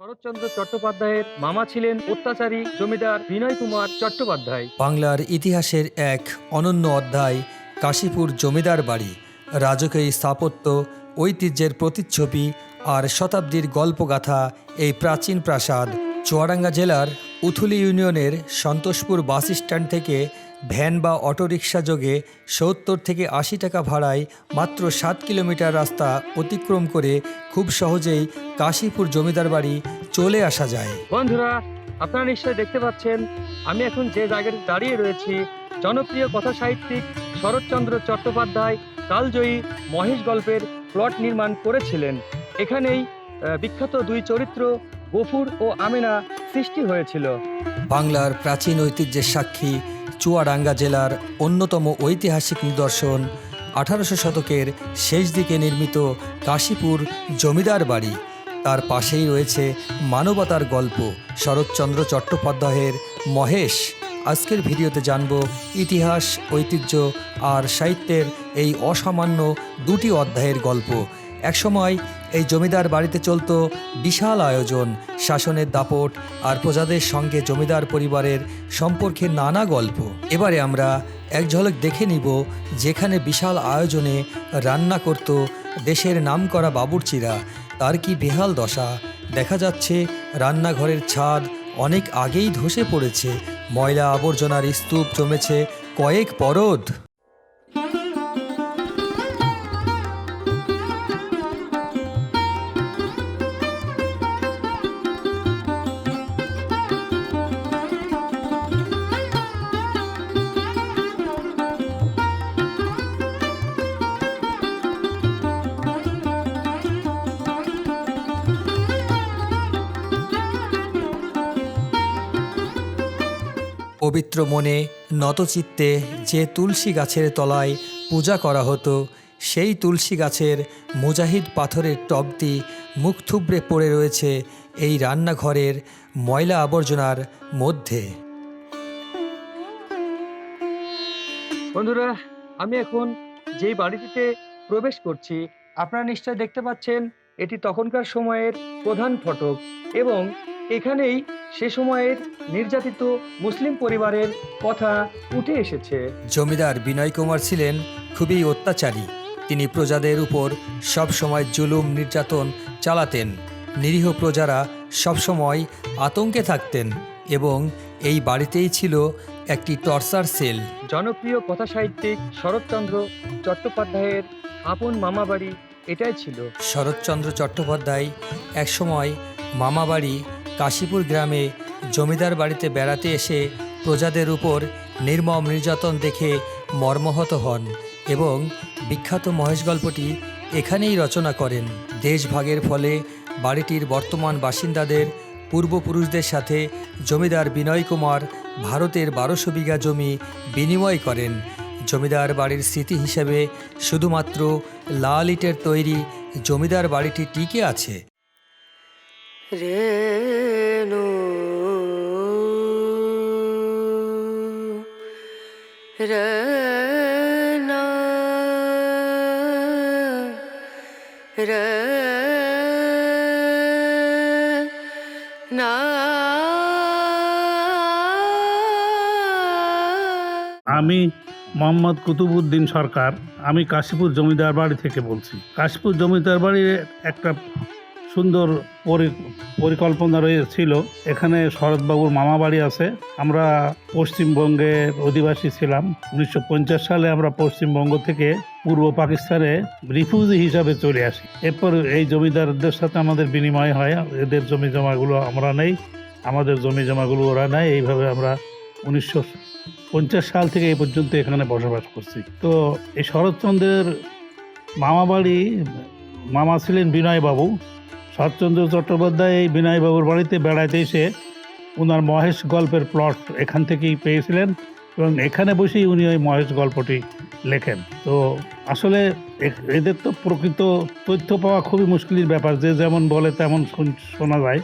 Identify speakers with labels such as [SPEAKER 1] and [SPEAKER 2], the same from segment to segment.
[SPEAKER 1] শরৎচন্দ্র চট্টোপাধ্যায়ের মামা ছিলেন অত্যাচারী জমিদার বিনয় কুমার চট্টোপাধ্যায়।
[SPEAKER 2] বাংলার ইতিহাসের এক অনন্য অধ্যায়, কাশীপুর জমিদার বাড়ি, রাজকীয় স্থাপত্য, ঐতিহ্যের প্রতিচ্ছবি আর শতাব্দীর গল্পগাথা এই প্রাচীন প্রাসাদ চুয়াডাঙ্গা জেলার উথুলি ইউনিয়নের সন্তোষপুর বাস স্ট্যান্ড থেকে ভ্যান বা অটোরিকশা যোগে সত্তর থেকে আশি টাকা ভাড়ায় মাত্র সাত কিলোমিটার রাস্তা অতিক্রম করে খুব সহজেই কাশীপুর জমিদার বাড়ি চলে আসা যায়।
[SPEAKER 1] বন্ধুরা আপনারা নিশ্চয়ই দেখতে পাচ্ছেন আমি এখন যে জায়গায় দাঁড়িয়ে রয়েছি জনপ্রিয় কথা সাহিত্যিক শরৎচন্দ্র চট্টোপাধ্যায় কালজয়ী মহেশ গল্পের প্লট নির্মাণ করেছিলেন। এখানেই বিখ্যাত দুই চরিত্র গফুর ও আমেনা সৃষ্টি হয়েছিল।
[SPEAKER 2] বাংলার প্রাচীন ঐতিহ্যের সাক্ষী চুয়াডাঙ্গা জেলার অন্যতম ঐতিহাসিক নিদর্শন আঠারোশো শতকের শেষ দিকে নির্মিত কাশীপুর জমিদার বাড়ি। তার পাশেই রয়েছে মানবতার গল্প, শরৎচন্দ্র চট্টোপাধ্যায়ের মহেশ। আজকের ভিডিওতে জানব ইতিহাস, ঐতিহ্য আর সাহিত্যের এই অসামান্য দুটি অধ্যায়ের গল্প। একসময় এই জমিদার বাড়িতে চলত বিশাল আয়োজন, শাসনের দাপট আর প্রজাদের সঙ্গে জমিদার পরিবারের সম্পর্কে নানা গল্প। এবারে আমরা এক ঝলক দেখে নিব যেখানে বিশাল আয়োজনে রান্না করত দেশের নামকরা বাবুর্চিরা। তার কি বেহাল দশা? দেখা যাচ্ছে রান্নাঘরের ছাদ অনেক আগেই ধসে পড়েছে। ময়লা আবর্জনার স্তূপ জমেছে কয়েক পরদ। পবিত্র মনে নতচিত্তে যে তুলসী গাছের তলায় পূজা করা হতো, সেই তুলসী গাছের মুজাহিদ পাথরের টবটি মুখ থুবড়ে পড়ে রয়েছে এই রান্নাঘরের ময়লা আবর্জনার মধ্যে।
[SPEAKER 1] বন্ধুরা, আমি এখন যেই বাড়িটিতে প্রবেশ করছি, আপনারা নিশ্চয় দেখতে পাচ্ছেন, এটি তখনকার সময়ের প্রধান ফটক এবং এখানেই সে সময়ের নির্যাতিত মুসলিম পরিবারের কথা উঠে এসেছে।
[SPEAKER 2] জমিদার বিনয় কুমার ছিলেন খুবই অত্যাচারী। তিনি প্রজাদের উপর সবসময় জুলুম নির্যাতন চালাতেন। নিরীহ প্রজারা সবসময় আতঙ্কে থাকতেন এবং এই বাড়িতেই ছিল একটি টর্চার সেল।
[SPEAKER 1] জনপ্রিয় কথা সাহিত্যিক শরৎচন্দ্র চট্টোপাধ্যায়ের আপন মামাবাড়ি এটাই ছিল।
[SPEAKER 2] শরৎচন্দ্র চট্টোপাধ্যায় একসময় মামাবাড়ি কাশীপুর গ্রামে জমিদার বাড়িতে বেড়াতে এসে প্রজাদের উপর নির্মম নির্যাতন দেখে মর্মাহত হন এবং বিখ্যাত মহেশ গল্পটি এখানেই রচনা করেন। দেশভাগের ফলে বাড়িটির বর্তমান বাসিন্দাদের পূর্বপুরুষদের সাথে জমিদার বিনয় কুমার ভারতের বারোশো বিঘা জমি বিনিময় করেন। জমিদার বাড়ির স্মৃতি হিসেবে শুধুমাত্র লাল ইটের তৈরি জমিদার বাড়িটি টিকে আছে।
[SPEAKER 3] রেণু। রে
[SPEAKER 4] আমি মোহাম্মদ কুতুবুদ্দিন সরকার। আমি কাশীপুর জমিদার বাড়ি থেকে বলছি। কাশীপুর জমিদার বাড়ির একটা সুন্দর পরি- পরিকল্পনা রয়েছিল। এখানে শরৎবাবুর মামা বাড়ি আছে। আমরা পশ্চিমবঙ্গের অধিবাসী ছিলাম। উনিশশো পঞ্চাশ সালে আমরা পশ্চিমবঙ্গ থেকে পূর্ব পাকিস্তানে রিফিউজি হিসাবে চলে আসি। এরপর এই জমিদারদের সাথে আমাদের বিনিময় হয়। এদের জমি জমাগুলো আমরা নেই, আমাদের জমি জমাগুলো ওরা নেয়। এইভাবে আমরা উনিশশো পঞ্চাশ সাল থেকে এই পর্যন্ত এখানে বসবাস করছি। তো এই শরৎচন্দ্রের মামা বাড়ি, মামা ছিলেন বিনয়বাবু। শরৎচন্দ্র চট্টোপাধ্যায় এই বিনয়বাবুর বাড়িতে বেড়াতে এসে ওনার মহেশ গল্পের প্লট এখান থেকেই পেয়েছিলেন এবং এখানে বসেই উনি ওই মহেশ গল্পটি লেখেন। তো আসলে এদের তো প্রকৃত তথ্য পাওয়া খুবই মুশকিলের ব্যাপার, যে যেমন বলে তেমন শোনা যায়।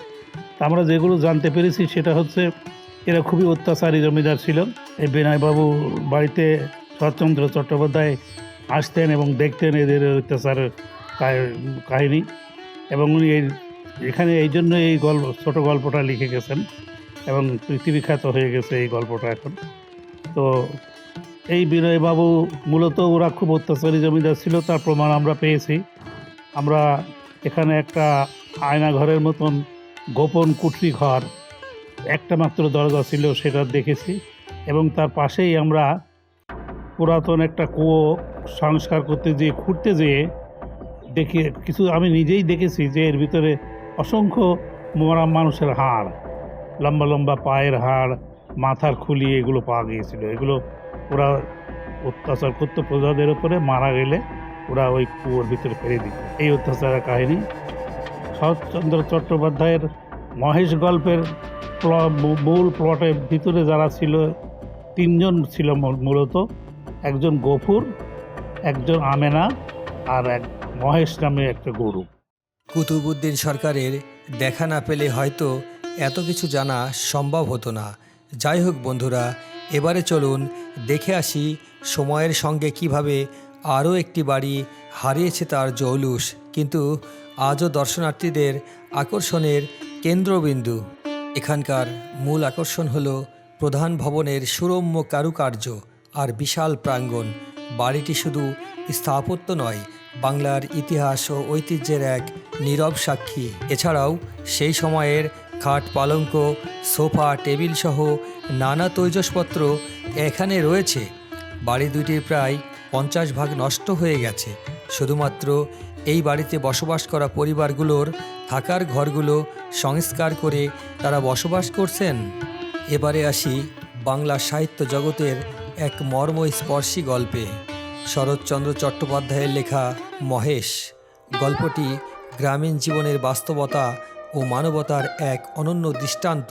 [SPEAKER 4] তা আমরা যেগুলো জানতে পেরেছি সেটা হচ্ছে এরা খুবই অত্যাচারী জমিদার ছিল। এই বিনয়বাবু বাড়িতে শরৎচন্দ্র চট্টোপাধ্যায় আসতেন এবং দেখতেন এদের অত্যাচারের কাহ- কাহিনী। এবং উনি এই এখানে এই জন্য এই গল্প ছোট গল্পটা লিখে গেছেন এবং পৃথিবীখ্যাত হয়ে গেছে এই গল্পটা এখন। তো এই বিনয়বাবু মূলত ওরা খুব অত্যাচারী জমিদার ছিল, তার প্রমাণ আমরা পেয়েছি। আমরা এখানে একটা আয়না ঘরের মতন গোপন কুঠরি ঘর, একটা মাত্র দরজা ছিল সেটা দেখেছি এবং তার পাশেই আমরা পুরাতন একটা কুয়ো সংস্কার করতে যেয়ে, খুঁড়তে যেয়ে দেখি, কিছু আমি নিজেই দেখেছি যে এর ভিতরে অসংখ্য মরা মানুষের হাড়, লম্বা লম্বা পায়ের হাড়, মাথার খুলি এগুলো পাওয়া গিয়েছিল। এগুলো ওরা অত্যাচার করতো প্রজাদের উপরে, মারা গেলে ওরা ওই কুয়োর ভিতরে ফেলে দিত। এই অত্যাচারের কাহিনী শরৎচন্দ্র চট্টোপাধ্যায়ের মহেশ গল্পের মূল প্লটের ভিতরে যারা ছিল, তিনজন ছিল মূলত। একজন গফুর, একজন আমেনা আর এক মহেশ নামে একটা গরু
[SPEAKER 2] কুতুবুদ্দিন সরকারের দেখা না পেলে হয়তো এত কিছু জানা সম্ভব হতো না। যাই হোক বন্ধুরা, এবারে চলুন দেখে আসি সময়ের সঙ্গে কীভাবে আরও একটি বাড়ি হারিয়েছে তার জৌলুস। কিন্তু আজও দর্শনার্থীদের আকর্ষণের কেন্দ্রবিন্দু। এখানকার মূল আকর্ষণ হল প্রধান ভবনের সুরম্য কারুকার্য আর বিশাল প্রাঙ্গণ। বাড়িটি শুধু স্থাপত্য নয় বাংলার ইতিহাস ও ঐতিহ্যের এক নীরব সাক্ষী। এছাড়াও সেই সময়ের খাট পালঙ্ক, সোফা, টেবিল সহ নানা তৈজসপত্র এখানে রয়েছে। বাড়ি দুটির প্রায় পঞ্চাশ ভাগ নষ্ট হয়ে গেছে। শুধুমাত্র এই বাড়িতে বসবাস করা পরিবারগুলোর থাকার ঘরগুলো সংস্কার করে তারা বসবাস করছেন। এবারে আসি বাংলা সাহিত্য জগতের এক মর্মস্পর্শী গল্পে। শরৎচন্দ্র চট্টোপাধ্যায়ের লেখা মহেশ, গল্পটি গ্রামীণ জীবনের বাস্তবতা ও মানবতার এক অনন্য দৃষ্টান্ত।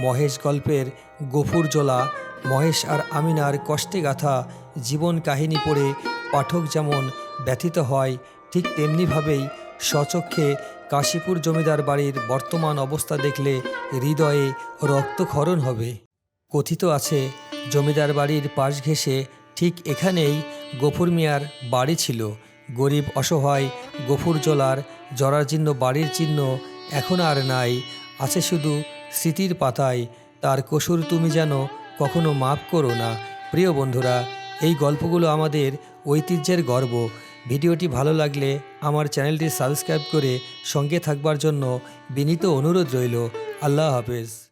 [SPEAKER 2] মহেশ গল্পের গফুরজোলা মহেশ আর আমিনার কষ্টে গাথা জীবন কাহিনী পড়ে পাঠক যেমন ব্যথিত হয়, ঠিক তেমনিভাবেই স্বচক্ষে কাশীপুর জমিদার বাড়ির বর্তমান অবস্থা দেখলে হৃদয়ে রক্তক্ষরণ হবে। কথিত আছে, জমিদার বাড়ির পাশ ঘেঁষে ঠিক এখানেই গফুর মিয়ার বাড়ি ছিল। গরিব, অসহায় গফুরজলার জরাজীর্ণ বাড়ির চিহ্ন এখন আর নাই। আছে শুধু স্মৃতির পাতায়, তার কসুর তুমি যেন কখনো মাফ করো না। প্রিয় বন্ধুরা, এই গল্পগুলো আমাদের ঐতিহ্যের গর্ব। ভিডিওটি ভালো লাগলে আমার চ্যানেলটি সাবস্ক্রাইব করে সঙ্গে থাকবার জন্য বিনীত অনুরোধ রইল। আল্লাহ হাফেজ।